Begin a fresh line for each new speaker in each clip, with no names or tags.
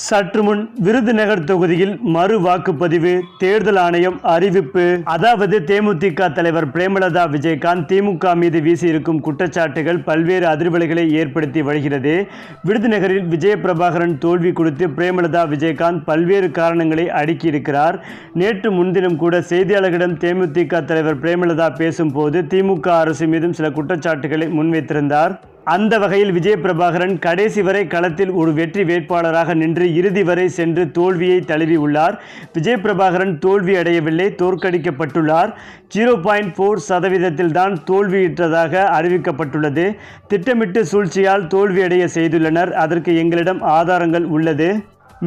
சற்று முன் விருதுநகர் தொகுதியில் மறு வாக்குப்பதிவு தேர்தல் ஆணையம் அறிவிப்பு. அதாவது தேமுதிக தலைவர் பிரேமலதா விஜயகாந்த் திமுக மீது வீசியிருக்கும் குற்றச்சாட்டுகள் பல்வேறு அதிர்வலைகளை ஏற்படுத்தி வருகிறது. விருதுநகரில் விஜயபிரபாகரன் தோல்வி கொடுத்து பிரேமலதா விஜயகாந்த் பல்வேறு காரணங்களை அடுக்கியிருக்கிறார். நேற்று முன்தினம் கூட செய்தியாளர்களிடம் தேமுதிக தலைவர் பிரேமலதா பேசும்போது திமுக அரசு மீதும் சில குற்றச்சாட்டுகளை முன்வைத்திருந்தார். அந்த வகையில் விஜய பிரபாகரன் கடைசி வரை களத்தில் ஒரு வெற்றி வேட்பாளராக நின்று இறுதி வரை சென்று தோல்வியை தழுவியுள்ளார் விஜய பிரபாகரன் தோல்வி அடையவில்லை தோற்கடிக்கப்பட்டுள்ளார். ஜீரோ பாயிண்ட் ஃபோர் சதவீதத்தில் தான் தோல்வியுற்றதாக அறிவிக்கப்பட்டுள்ளது. திட்டமிட்டு சூழ்ச்சியால் தோல்வியடைய செய்துள்ளனர். அதற்கு எங்களிடம் ஆதாரங்கள் உள்ளது.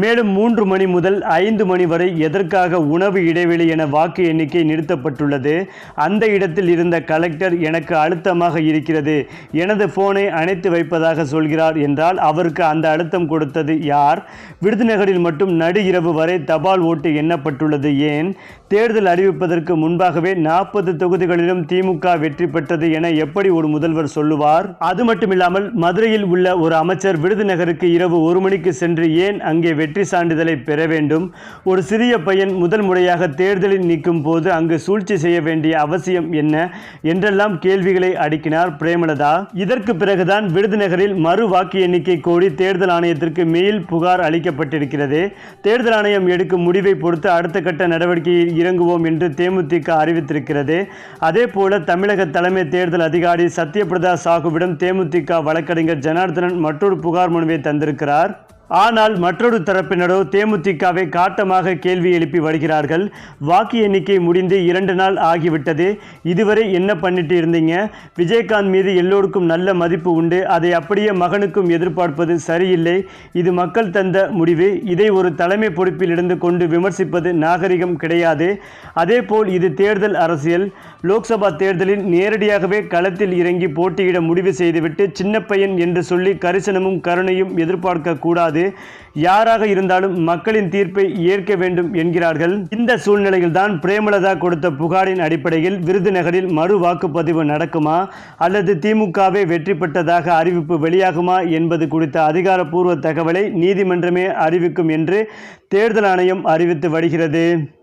மேலும் மூன்று மணி முதல் ஐந்து மணி வரை எதற்காக உணவு இடைவெளி என வாக்கு எண்ணிக்கை நிறுத்தப்பட்டுள்ளது? அந்த இடத்தில் இருந்த கலெக்டர் எனக்கு அழுத்தமாக இருக்கிறது. எனது போனை அணைத்து வைப்பதாக சொல்கிறார் என்றால் அவருக்கு அந்த அழுத்தம் கொடுத்தது யார்? விருதுநகரில் மட்டும் நடு இரவு வரை தபால் ஓட்டு எண்ணப்பட்டுள்ளது ஏன்? தேர்தல் அறிவிப்பதற்கு முன்பாகவே நாற்பது தொகுதிகளிலும் திமுக வெற்றி பெற்றது என எப்படி ஒரு முதல்வர் சொல்லுவார்? அது மட்டுமில்லாமல் மதுரையில் உள்ள ஒரு அமைச்சர் விருதுநகருக்கு இரவு ஒரு மணிக்கு சென்று ஏன் அங்கே வெற்றி சான்றிதழை பெற வேண்டும். ஒரு சிறிய பையன் முதல் முறையாக தேர்தலில் நிற்கும் போது அங்கு சூழ்ச்சி செய்ய வேண்டிய அவசியம் என்ன என்றெல்லாம் கேள்விகளை அடுக்கினார் பிரேமலதா. இதற்கு பிறகுதான் விருதுநகரில் மறு வாக்கு எண்ணிக்கை கோரி தேர்தல் ஆணையத்திற்கு மெயில் புகார் அளிக்கப்பட்டிருக்கிறது. தேர்தல் ஆணையம் எடுக்கும் முடிவை பொறுத்து அடுத்த கட்ட நடவடிக்கையில் இறங்குவோம் என்று தேமுதிக அறிவித்திருக்கிறது. அதே போல தமிழக தலைமை தேர்தல் அதிகாரி சத்யபிரதா சாகுவிடம் தேமுதிக வழக்கறிஞர் ஜனார்தனன் மற்றொரு புகார் மனுவை தந்திருக்கிறார். ஆனால் மற்றொரு தரப்பினரோ தேமுதிகவை காட்டமாக கேள்வி எழுப்பி வருகிறார்கள். வாக்கு எண்ணிக்கை முடிந்து இரண்டு நாள் ஆகிவிட்டது. இதுவரை என்ன பண்ணிட்டு இருந்தீங்க? விஜயகாந்த் மீது எல்லோருக்கும் நல்ல மதிப்பு உண்டு. அதை அப்படியே மகனுக்கும் எதிர்பார்ப்பது சரியில்லை. இது மக்கள் தந்த முடிவு. இதை ஒரு தலைமை பொறுப்பில் இருந்து கொண்டு விமர்சிப்பது நாகரிகம் கிடையாது. அதேபோல் இது தேர்தல் அரசியல். லோக்சபா தேர்தலில் நேரடியாகவே களத்தில் இறங்கி போட்டியிட முடிவு செய்துவிட்டு சின்ன பையன் என்று சொல்லி கரிசனமும் கருணையும் எதிர்பார்க்க கூடாது. யாராக இருந்தாலும் மக்களின் தீர்ப்பை ஏற்க வேண்டும் என்கிறார்கள். இந்த சூழ்நிலையில் தான் பிரேமலதா கொடுத்த புகாரின் அடிப்படையில் விருதுநகரில் மறு வாக்குப்பதிவு நடக்குமா? அல்லது திமுகவே வெற்றி பெற்றதாக அறிவிப்பு வெளியாகுமா என்பது குறித்த அதிகாரப்பூர்வ தகவலை நீதிமன்றமே அறிவிக்கும் என்று தேர்தல் ஆணையம் அறிவித்து வருகிறது.